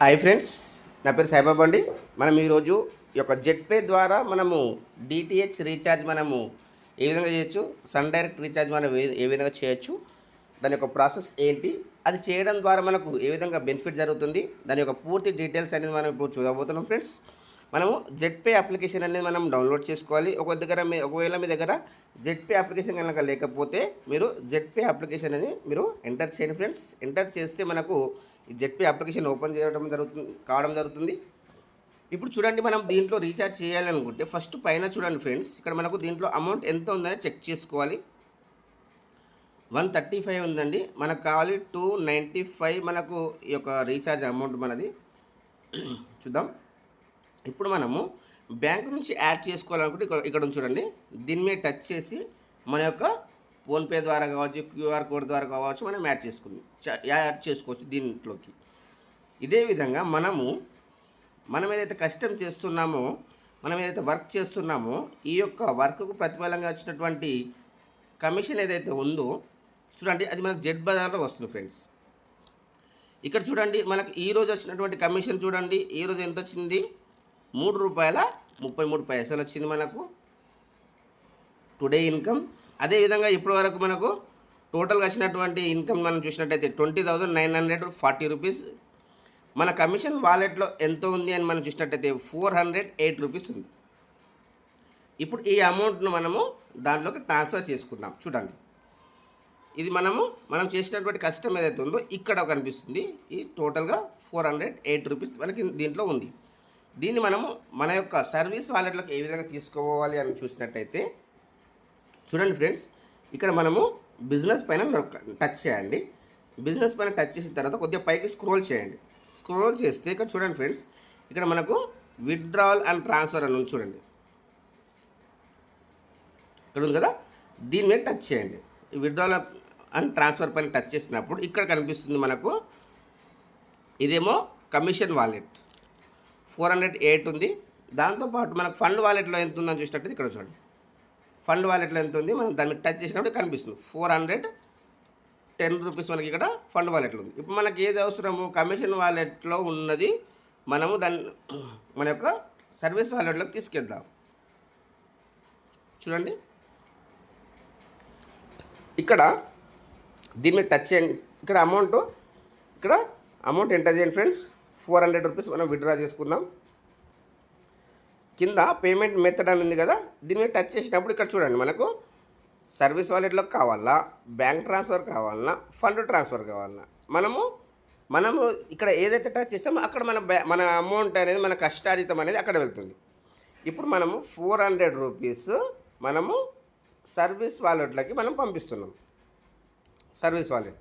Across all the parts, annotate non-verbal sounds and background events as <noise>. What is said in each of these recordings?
Hi friends నా పేరు సాయిబాబా అండి. మనం ఈరోజు ఈ యొక్క జెట్పే ద్వారా మనము డిటిహెచ్ రీఛార్జ్ మనము ఏ విధంగా చేయొచ్చు? సన్ డైరెక్ట్ రీఛార్జ్ మనం ఏ- ఏ విధంగా చేయొచ్చు? దాని యొక్క ప్రాసెస్ ఏంటి? అది చేయడం ద్వారా మనకు ఏ విధంగా బెనిఫిట్ జరుగుతుంది? దాని యొక్క పూర్తి డీటెయిల్స్ అనేది మనం ఇప్పుడు చూడబోతున్నాం ఫ్రెండ్స్ మనము జెట్పే అప్లికేషన్ అనేది మనం డౌన్లోడ్ చేసుకోవాలి. ఒక దగ్గర మీ ఒకవేళ మీ దగ్గర జెట్పే అప్లికేషన్ కనుక లేకపోతే మీరు జెట్పే అప్లికేషన్ అని మీరు ఎంటర్ చేయండి ఫ్రెండ్స్ ఎంటర్ చేస్తే మనకు ఈ జెడ్పీ అప్లికేషన్ ఓపెన్ చేయడం జరుగుతుంది కావడం జరుగుతుంది. ఇప్పుడు చూడండి మనం దీంట్లో రీఛార్జ్ చేయాలనుకుంటే ఫస్ట్ పైన చూడండి ఫ్రెండ్స్ ఇక్కడ మనకు దీంట్లో అమౌంట్ ఎంత ఉందని చెక్ చేసుకోవాలి. వన్ థర్టీ ఫైవ్ ఉందండి. మనకు కావాలి టూ నైంటీ ఫైవ్ మనకు ఈ యొక్క రీఛార్జ్ అమౌంట్ మనది. చూద్దాం. ఇప్పుడు మనము బ్యాంక్ నుంచి యాడ్ చేసుకోవాలనుకుంటే ఇక్కడ ఇక్కడ ఉంది చూడండి. దీని మీద టచ్ చేసి మన యొక్క ఫోన్పే ద్వారా కావచ్చు క్యూఆర్ కోడ్ ద్వారా కావచ్చు మనం యాడ్ చేసుకుందాం. యాడ్ చేసుకోవచ్చు దీంట్లోకి. ఇదే విధంగా మనము మనం ఏదైతే కష్టం చేస్తున్నామో మనం ఏదైతే వర్క్ చేస్తున్నామో ఈ యొక్క వర్క్కు ప్రతిఫలంగా వచ్చినటువంటి కమిషన్ ఏదైతే ఉందో చూడండి అది మనకు జెడ్ బజార్లో వస్తుంది ఫ్రెండ్స్. ఇక్కడ చూడండి మనకు ఈ రోజు వచ్చినటువంటి కమిషన్ చూడండి ఈ రోజు ఎంత వచ్చింది? మూడు రూపాయల ముప్పై మూడు పైసలు వచ్చింది మనకు. Today income. అదేవిధంగా ఇప్పటి వరకు మనకు టోటల్గా వచ్చినటువంటి ఇన్కమ్ మనం చూసినట్టయితే twenty thousand nine hundred forty rupees. మన కమిషన్ వాలెట్లో ఎంత ఉంది అని మనం చూసినట్టయితే ఫోర్ హండ్రెడ్ ఎయిట్ రూపీస్ ఉంది. ఇప్పుడు ఈ అమౌంట్ను మనము దాంట్లోకి ట్రాన్స్ఫర్ చేసుకుందాం. చూడండి. ఇది మనము మనం చేసినటువంటి కష్టం ఏదైతే ఉందో ఇక్కడ కనిపిస్తుంది. ఈ టోటల్గా ఫోర్ హండ్రెడ్ ఎయిట్ రూపీస్ మనకి దీంట్లో ఉంది. దీన్ని మనము మన యొక్క సర్వీస్ వాలెట్లోకి ఏ విధంగా తీసుకోవాలి అని చూసినట్టయితే చూడండి ఫ్రెండ్స్ ఇక్కడ మనము బిజినెస్ పైన టచ్ చేయండి. బిజినెస్ పైన టచ్ చేసిన తర్వాత కొద్దిగా పైకి స్క్రోల్ చేయండి. స్క్రోల్ చేస్తే ఇక్కడ చూడండి ఫ్రెండ్స్ ఇక్కడ మనకు విత్డ్రావల్ అండ్ ట్రాన్స్ఫర్ అని చూడండి. ఇక్కడ ఉంది కదా? దీని మీద టచ్ చేయండి. విత్డ్రావల్ అండ్ ట్రాన్స్ఫర్ పైన టచ్ చేసినప్పుడు ఇక్కడ కనిపిస్తుంది మనకు ఇదేమో commission wallet four hundred eight ఉంది. దాంతోపాటు మనకు ఫండ్ వాలెట్లో ఎంత ఉందని చూసినట్టు ఇక్కడ చూడండి. ఫండ్ వాలెట్లో ఎంత ఉంది? మనం దాన్ని టచ్ చేసినప్పుడు కనిపిస్తుంది. ఫోర్ హండ్రెడ్ టెన్ రూపీస్ మనకి ఇక్కడ ఫండ్ వాలెట్లో ఉంది. ఇప్పుడు మనకి ఏది అవసరము? కమిషన్ వాలెట్లో ఉన్నది మనము దాన్ని <clears throat> మన యొక్క సర్వీస్ వాలెట్లోకి తీసుకెళ్దాం. చూడండి. ఇక్కడ దీని మీద టచ్ చేయండి. ఇక్కడ అమౌంట్ ఇక్కడ అమౌంట్ ఎంటర్ చేయండి ఫ్రెండ్స్? ఫోర్ హండ్రెడ్ రూపీస్ మనం విత్డ్రా చేసుకుందాం. కింద పేమెంట్ మెథడ్ అని ఉంది కదా దీని మీద టచ్ చేసినప్పుడు ఇక్కడ చూడండి మనకు సర్వీస్ వాలెట్లో కావాలా బ్యాంక్ ట్రాన్స్ఫర్ కావాలన్నా ఫండ్ ట్రాన్స్ఫర్ కావాలన్నా మనము మనము ఇక్కడ ఏదైతే టచ్ చేస్తామో అక్కడ మన బ్యా మన అమౌంట్ అనేది మన కష్టార్జితం అనేది అక్కడ వెళ్తుంది. ఇప్పుడు మనము ఫోర్ హండ్రెడ్ రూపీస్ మనము సర్వీస్ వాలెట్లకి మనం పంపిస్తున్నాం. సర్వీస్ వాలెట్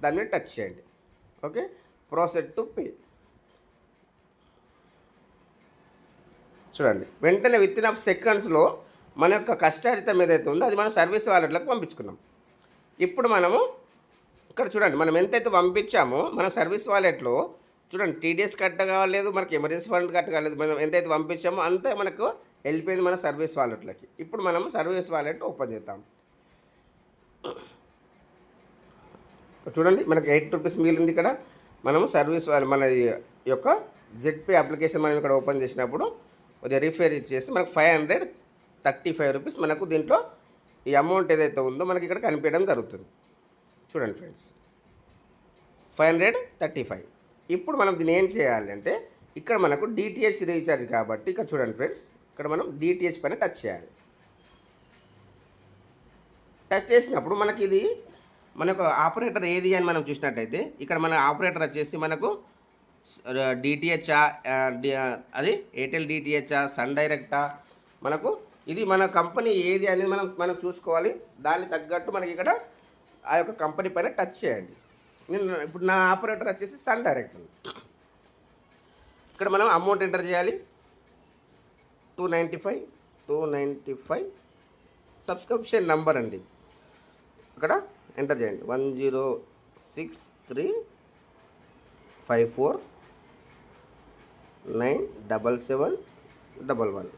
దాన్ని టచ్ చేయండి. ఓకే ప్రాసెస్ టు పే చూడండి. వెంటనే విత్ ఇన్ ఆఫ్ సెకండ్స్లో మన యొక్క కష్టార్జితం ఏదైతే ఉందో అది మన సర్వీస్ వాలెట్లకు పంపించుకున్నాం. ఇప్పుడు మనము ఇక్కడ చూడండి మనం ఎంతైతే పంపించామో మన సర్వీస్ వాలెట్లో చూడండి టీడీఎస్ కట్ కాలేదు మనకి ఎమర్జెన్సీ ఫండ్ కట్ కాలేదు మనం ఎంతైతే పంపించామో అంతే మనకు వెళ్ళిపోయింది మన సర్వీస్ వాలెట్లకి ఇప్పుడు మనం సర్వీస్ వాలెట్ ఓపెన్ చేద్దాం. చూడండి మనకి ఎయిట్ రూపీస్ మిగిలింది ఇక్కడ. మనము సర్వీస్ వాళ్ళ మన యొక్క జెడ్పే అప్లికేషన్ మనం ఇక్కడ ఓపెన్ చేసినప్పుడు కొద్దిగా రిఫేర్ ఇచ్చేసి మనకు five hundred thirty five rupees మనకు దీంట్లో ఈ అమౌంట్ ఏదైతే ఉందో మనకి ఇక్కడ కనిపించడం జరుగుతుంది. చూడండి friends five hundred thirty five ఇప్పుడు మనం దీన్ని ఏం చేయాలి అంటే ఇక్కడ మనకు డిటిహెచ్ రీఛార్జ్ కాబట్టి ఇక్కడ చూడండి ఫ్రెండ్స్ ఇక్కడ మనం డిటిహెచ్ పైన టచ్ చేయాలి. టచ్ చేసినప్పుడు మనకి ఇది మనకు ఆపరేటర్ ఏది అని మనం చూసినట్టయితే ఇక్కడ మన ఆపరేటర్ వచ్చేసి మనకు డిటిహెచ్ అది ఎయిర్టెల్ డిటిహెచ్ సన్ డైరెక్టా మనకు ఇది మన కంపెనీ ఏది అనేది మనం మనం చూసుకోవాలి. దానికి తగ్గట్టు మనకి ఇక్కడ ఆ యొక్క కంపెనీ పైన టచ్ చేయండి. నేను ఇప్పుడు నా ఆపరేటర్ వచ్చేసి సన్ డైరెక్టర్ ఇక్కడ మనం అమౌంట్ ఎంటర్ చేయాలి. Two ninety five two ninety five subscription number అండి. ఇక్కడ ఎంటర్ చేయండి. One zero six three five four nine double seven double one.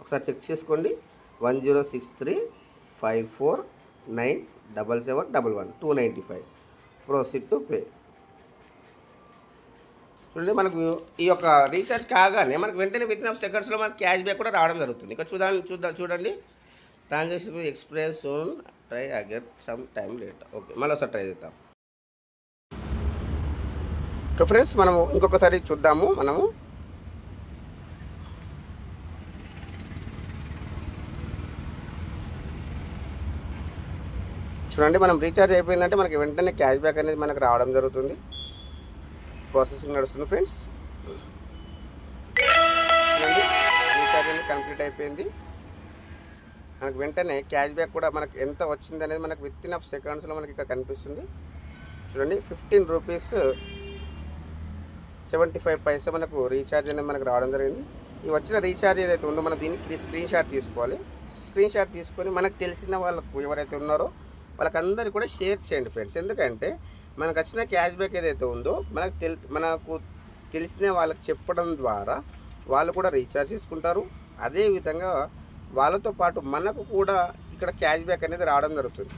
ఒకసారి చెక్ చేసుకోండి. One zero six three five four nine double seven double one two ninety five. Proceed to pay చూడండి మనకు ఈ యొక్క recharge కాగానే మనకు వెంటనే విత్ ఇన్ సెకండ్స్లో మనకు క్యాష్ బ్యాక్ కూడా రావడం జరుగుతుంది. ఇక్కడ చూద్దాం చూద్దాం చూడండి. ట్రాన్సాక్షన్ ఎక్స్ప్రెస్ సోన్ ట్రై అగర్ సమ్ టైం లేట్ ఓకే మళ్ళీ ఒకసారి ట్రై చేద్దాం. ఫ్రెండ్స్ మనము ఇంకొకసారి చూద్దాము. మనము చూడండి మనం రీఛార్జ్ అయిపోయిందంటే మనకి వెంటనే క్యాష్ బ్యాక్ అనేది మనకు రావడం జరుగుతుంది. ప్రాసెసింగ్ నడుస్తుంది ఫ్రెండ్స్ చూడండి రీఛార్జ్ అనేది కంప్లీట్ అయిపోయింది. మనకు వెంటనే క్యాష్ బ్యాక్ కూడా మనకు ఎంత వచ్చింది అనేది మనకు విత్ ఇన్ ఆఫ్ సెకండ్స్లో మనకి ఇక్కడ కనిపిస్తుంది. చూడండి ఫిఫ్టీన్ రూపీస్ సెవెంటీ ఫైవ్ పైసా మనకు రీఛార్జ్ అనేది మనకు రావడం జరిగింది. ఈ వచ్చిన రీఛార్జ్ ఏదైతే ఉందో మనం దీనికి స్క్రీన్ షాట్ తీసుకోవాలి. స్క్రీన్ షాట్ తీసుకొని మనకు తెలిసిన వాళ్ళకు ఎవరైతే ఉన్నారో వాళ్ళకందరికీ కూడా షేర్ చేయండి ఫ్రెండ్స్. ఎందుకంటే మనకు వచ్చిన క్యాష్ బ్యాక్ ఏదైతే ఉందో మనకు తెల్ మనకు తెలిసిన వాళ్ళకి చెప్పడం ద్వారా వాళ్ళు కూడా రీఛార్జ్ చేసుకుంటారు. అదేవిధంగా వాళ్ళతో పాటు మనకు కూడా ఇక్కడ క్యాష్ బ్యాక్ అనేది రావడం జరుగుతుంది.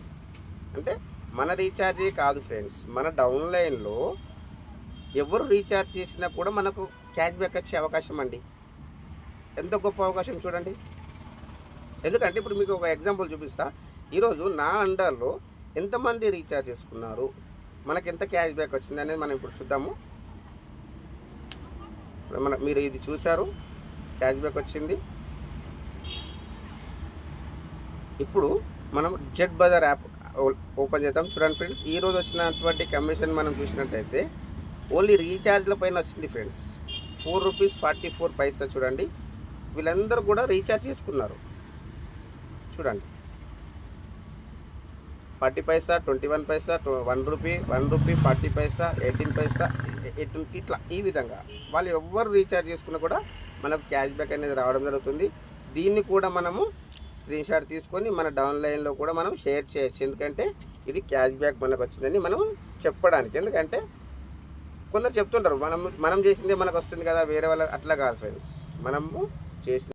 అంటే మన రీఛార్జే కాదు ఫ్రెండ్స్. మన డౌన్లైన్లో ఎవరు రీఛార్జ్ చేసినా కూడా మనకు క్యాష్ బ్యాక్ వచ్చే అవకాశం అండి. ఎంత గొప్ప అవకాశం చూడండి. ఎందుకంటే ఇప్పుడు మీకు ఒక ఎగ్జాంపుల్ చూపిస్తా. ఈరోజు నా అండర్లో ఎంతమంది రీఛార్జ్ చేసుకున్నారు? మనకి ఎంత క్యాష్ బ్యాక్ వచ్చింది అనేది మనం ఇప్పుడు చూద్దాము. మన మీరు ఇది చూశారు క్యాష్ బ్యాక్ వచ్చింది. ఇప్పుడు మనం జెడ్ బజార్ యాప్ ఓపెన్ చేద్దాం. చూడండి ఫ్రెండ్స్ ఈ రోజు వచ్చినటువంటి కమిషన్ మనం చూసినట్టయితే ఓన్లీ రీఛార్జ్ల పైన వచ్చింది friends. Four rupees forty four పైసా చూడండి. వీళ్ళందరూ కూడా రీఛార్జ్ చేసుకున్నారు. చూడండి. ఫార్టీ పైసా ట్వంటీ వన్ పైసా one rupee one rupee forty పైసా ఎయిటీన్ పైసా ఎయిటీన్ ఇట్లా ఈ విధంగా. వాళ్ళు ఎవ్వరు రీఛార్జ్ చేసుకున్నా కూడా మనకు క్యాష్ బ్యాక్ అనేది రావడం జరుగుతుంది. దీన్ని కూడా మనము స్క్రీన్ షాట్ తీసుకొని మన డౌన్లైన్లో కూడా మనం షేర్ చేయొచ్చు. ఎందుకంటే ఇది క్యాష్ బ్యాక్ మనకు వచ్చిందని మనం చెప్పడానికి. ఎందుకంటే కొందరు చెప్తుంటారు మనం మనం చేసిందే మనకు వస్తుంది కదా వేరే వాళ్ళ అట్లా కాదు ఫ్రెండ్స్. మనము చేసిన